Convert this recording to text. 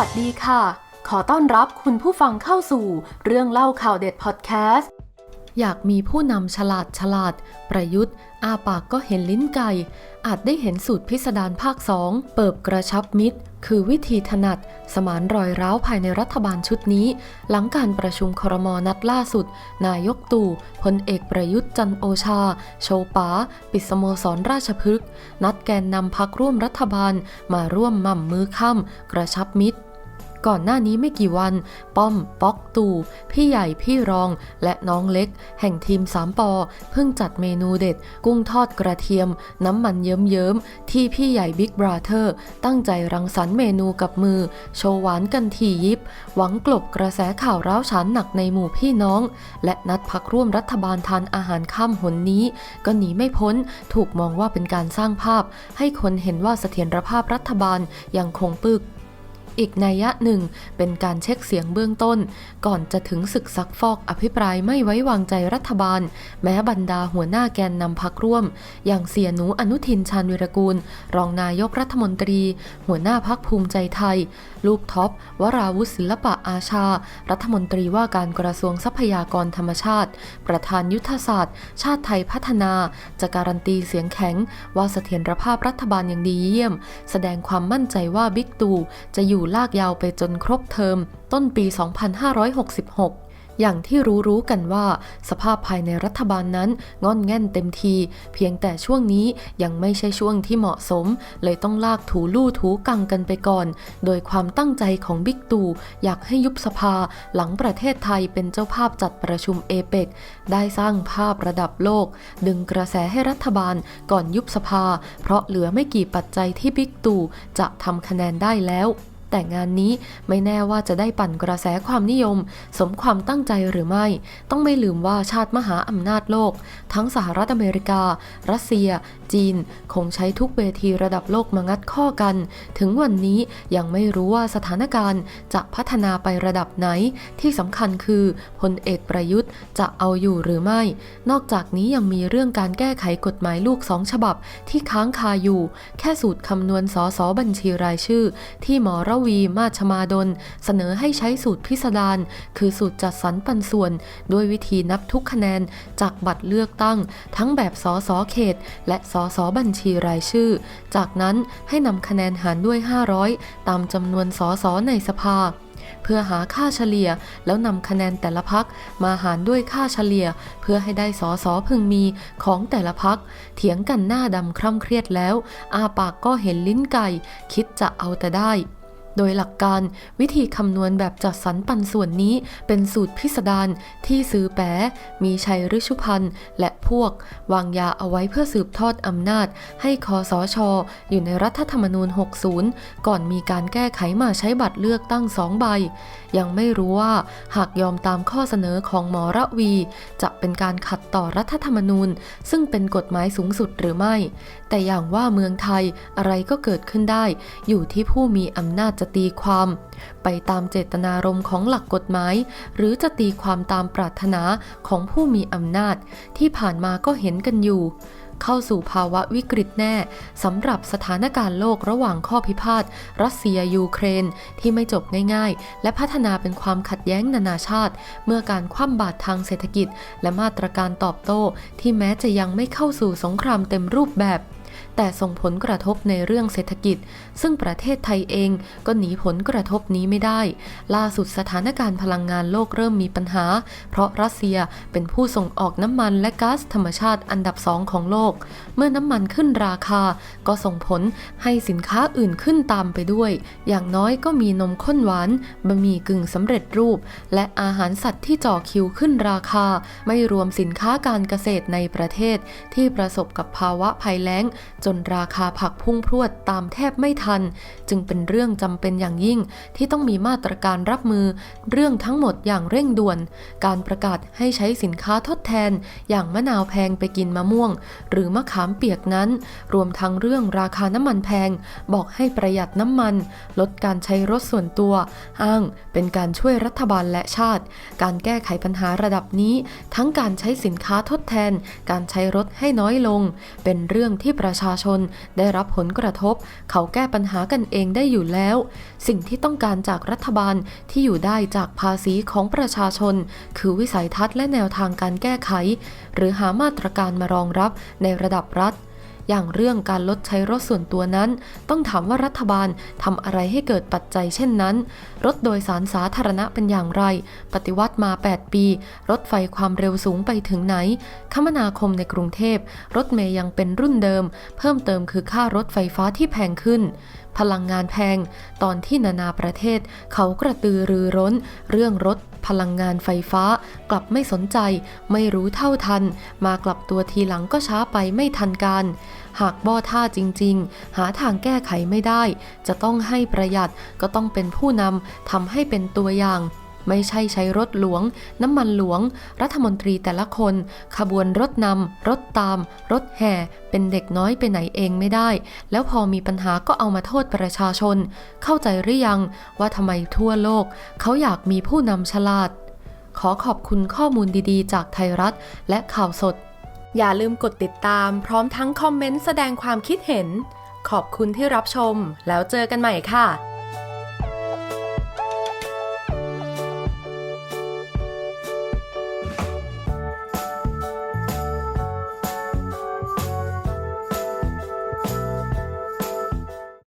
วัสดีค่ะ ขอต้อนรับคุณผู้ฟังเข้าสู่เรื่องเล่าข่าวเด็ดพอดแคสต์ อยากมีผู้นำฉลาดฉลาด ประยุทธ์ อาปากก็เห็นลิ้นไก่ อาจได้เห็นสูตรพิสดารภาคสองเปิบกระชับมิตร คือวิธีถนัด สมานรอยร้าวภายในรัฐบาลชุดนี้ หลังการประชุมครมนัดล่าสุด นายกตู่พลเอกประยุทธ์จันโอชา โชป๋าปิดสโมสรราชพฤกษ์นัดแกนนำพักร่วมรัฐบาลมาร่วมหม่ำมือค่ำกระชับมิตร ก่อนหน้านี้ไม่กี่วัน ป้อม ป๊อกตู่ พี่ใหญ่พี่รอง และน้องเล็ก แห่งทีม3ปอเพิ่งจัดเมนูเด็ด กุ้งทอดกระเทียม น้ำมันเยิ้มๆ ที่พี่ใหญ่บิ๊กบราเธอร์ตั้งใจรังสรรค์เมนูกับมือ โชว์หวานกันทียิบ หวังกลบกระแสข่าวร้าวฉานหนักในหมู่พี่น้อง และนัดพักร่วมรัฐบาลทานอาหารค่ำหนนี้ ก็หนีไม่พ้นถูกมองว่าเป็นการสร้างภาพ ให้คนเห็นว่าเสถียรภาพรัฐบาลยังคงปึก อีกนัยยะหนึ่ง เป็นการเช็คเสียงเบื้องต้น ก่อนจะถึงศึกซักฟอกอภิปรายไม่ไว้วางใจรัฐบาล แม้บรรดาหัวหน้าแกนนำพักร่วม อย่างเสียหนูอนุทินชาญวิรกูล รองนายกรัฐมนตรี หัวหน้าพักภูมิใจไทย ลูกท็อป วราวุฒิศิลปะอาชา รัฐมนตรีว่าการกระทรวงทรัพยากรธรรมชาติ ประธานยุทธศาสตร์ ชาติไทยพัฒนา จะการันตีเสียงแข็ง ว่าเสถียรภาพรัฐบาลอย่างดีเยี่ยม แสดงความมั่นใจว่าบิ๊กตู่จะอยู่ลากยาวไปจนครบเทอม ต้นปี 2566 อย่างที่รู้ๆกันว่า สภาพภายในรัฐบาลนั้นงอนแง่นเต็มที เพียงแต่ช่วงนี้ยังไม่ใช่ช่วงที่เหมาะสม เลยต้องลากถูลู่ถูกังกันไปก่อน โดยความตั้งใจของบิ๊กตู่อยากให้ยุบสภาหลังประเทศไทยเป็นเจ้าภาพจัดประชุมเอเปกได้สร้างภาพระดับโลก ดึงกระแสให้รัฐบาลก่อนยุบสภา เพราะเหลือไม่กี่ปัจจัยที่บิ๊กตู่จะทำคะแนนได้แล้ว แต่งานนี้ไม่แน่ว่าจะได้ปั่นกระแสความนิยม สมความตั้งใจหรือไม่ ต้องไม่ลืมว่าชาติมหาอำนาจโลก ทั้งสหรัฐอเมริกา รัสเซีย จีน คงใช้ทุกเวทีระดับโลกมางัดข้อกัน ถึงวันนี้ยังไม่รู้ว่าสถานการณ์จะพัฒนาไประดับไหน ที่สำคัญคือพลเอกประยุทธ์จะเอาอยู่หรือไม่ นอกจากนี้ยังมีเรื่องการแก้ไขกฎหมายลูกสองฉบับที่ค้างคาอยู่ แค่สูตรคำนวณสอสอบัญชีรายชื่อ ที่หมอระวีมาชมาดล เสนอให้ใช้สูตรพิสดารคือสูตรจัดสรรปันส่วน ด้วยวิธีนับทุกคะแนนจากบัตรเลือกตั้ง ทั้งแบบสอสอเขต และสอสอบัญชีรายชื่อ จากนั้นให้นำคะแนนหารด้วย 500 ตามจำนวนสอสอในสภา เพื่อหาค่าเฉลี่ยแล้วนำคะแนนแต่ละพักมาหารด้วยค่าเฉลี่ย เพื่อให้ได้สอสอพึงมีของแต่ละพัก เถียงกันหน้าดำคร่ำเครียดแล้ว อาปากก็เห็นลิ้นไก่ คิดจะเอาแต่ได้ โดยหลักการวิธีคำนวณแบบจัดสรรปันส่วนนี้เป็นสูตรพิสดารที่ซื้อแปะมีชัยฤชุพันธ์และพวก วางยาเอาไว้เพื่อสืบทอดอำนาจ ให้คอสอชออยู่ในรัฐธรรมนูญ 60 ก่อนมีการแก้ไขมาใช้บัตรเลือกตั้งสองใบ ยังไม่รู้ว่าหากยอมตามข้อเสนอของหมอระวี จะเป็นการขัดต่อรัฐธรรมนูญ ซึ่งเป็นกฎหมายสูงสุดหรือไม่ แต่อย่างว่าเมืองไทยอะไรก็เกิดขึ้นได้ อยู่ที่ผู้มีอำนาจจะตีความ ไปตามเจตนารมณ์ของหลักกฎหมาย หรือจะตีความตามปรารถนาของผู้มีอำนาจ ที่ผ่านมาก็เห็นกันอยู่ เข้าสู่ภาวะวิกฤตแน่สำหรับสถานการณ์โลกระหว่างข้อพิพาทรัสเซียยูเครนที่ไม่จบง่ายๆ และพัฒนาเป็นความขัดแย้งนานาชาติ เมื่อการคว่ำบาตรทางเศรษฐกิจ และมาตรการตอบโต้ที่แม้จะยังไม่เข้าสู่สงครามเต็มรูปแบบ แต่ส่งผลกระทบในเรื่องเศรษฐกิจ ซึ่งประเทศไทยเองก็หนีผลกระทบนี้ไม่ได้ ล่าสุดสถานการณ์พลังงานโลกเริ่มมีปัญหา เพราะรัสเซียเป็นผู้ส่งออกน้ำมันและก๊าซธรรมชาติอันดับสองของโลก เมื่อน้ำมันขึ้นราคา ก็ส่งผลให้สินค้าอื่นขึ้นตามไปด้วย อย่างน้อยก็มีนมข้นหวานบะหมี่กึ่งสำเร็จรูป และอาหารสัตว์ที่จ่อคิวขึ้นราคา ไม่รวมสินค้าการเกษตรในประเทศที่ประสบกับภาวะภัยแล้งจนราคาผักพุ่งพรวดตามแทบไม่ทัน จึงเป็นเรื่องจำเป็นอย่างยิ่งที่ต้องมีมาตรการรับมือ เรื่องทั้งหมดอย่างเร่งด่วน การประกาศให้ใช้สินค้าทดแทน อย่างมะนาวแพงไปกินมะม่วง หรือมะขามเปียกนั้น รวมทั้งเรื่องราคาน้ำมันแพง บอกให้ประหยัดน้ำมัน ลดการใช้รถส่วนตัว อ้างเป็นการช่วยรัฐบาลและชาติ การแก้ไขปัญหาระดับนี้ ทั้งการใช้สินค้าทดแทน การใช้รถให้น้อยลง เป็นเรื่องที่ประชาชนได้รับผลกระทบ เขาแก้ปัญหากันเองได้อยู่แล้ว สิ่งที่ต้องการจากรัฐบาลที่อยู่ได้จากภาษีของประชาชน คือวิสัยทัศน์และแนวทางการแก้ไข หรือหามาตรการมารองรับในระดับรัฐ อย่างเรื่องการลดใช้รถส่วนตัวนั้น ต้องถามว่ารัฐบาลทำอะไรให้เกิดปัจจัยเช่นนั้น รถโดยสารสาธารณะเป็นอย่างไร ปฏิวัติมา 8 ปี รถไฟความเร็วสูงไปถึงไหน คมนาคมในกรุงเทพ รถเมย์ยังเป็นรุ่นเดิม เพิ่มเติมคือค่ารถไฟฟ้าที่แพงขึ้นพลังงานแพง ตอนที่นานาประเทศ เขากระตือรือร้น เรื่องรถ พลังงานไฟฟ้า กลับไม่สนใจ ไม่รู้เท่าทัน มากลับตัวทีหลังก็ช้าไปไม่ทันการ หากบ่อท่าจริง ๆ หาทางแก้ไขไม่ได้ จะต้องให้ประหยัดก็ต้องเป็นผู้นำทำให้เป็นตัวอย่าง ไม่ใช่ใช้รถหลวง น้ำมันหลวง รัฐมนตรีแต่ละคน ขบวนรถนำรถตาม รถแห่ เป็นเด็กน้อยไปไหนเองไม่ได้ แล้วพอมีปัญหาก็เอามาโทษประชาชน เข้าใจหรือยังว่าทำไมทั่วโลก เขาอยากมีผู้นำฉลาด ขอขอบคุณข้อมูลดีๆ จากไทยรัฐ และข่าวสด อย่าลืมกดติดตาม พร้อมทั้งคอมเมนต์แสดงความคิดเห็น ขอบคุณที่รับชม แล้วเจอกันใหม่ค่ะ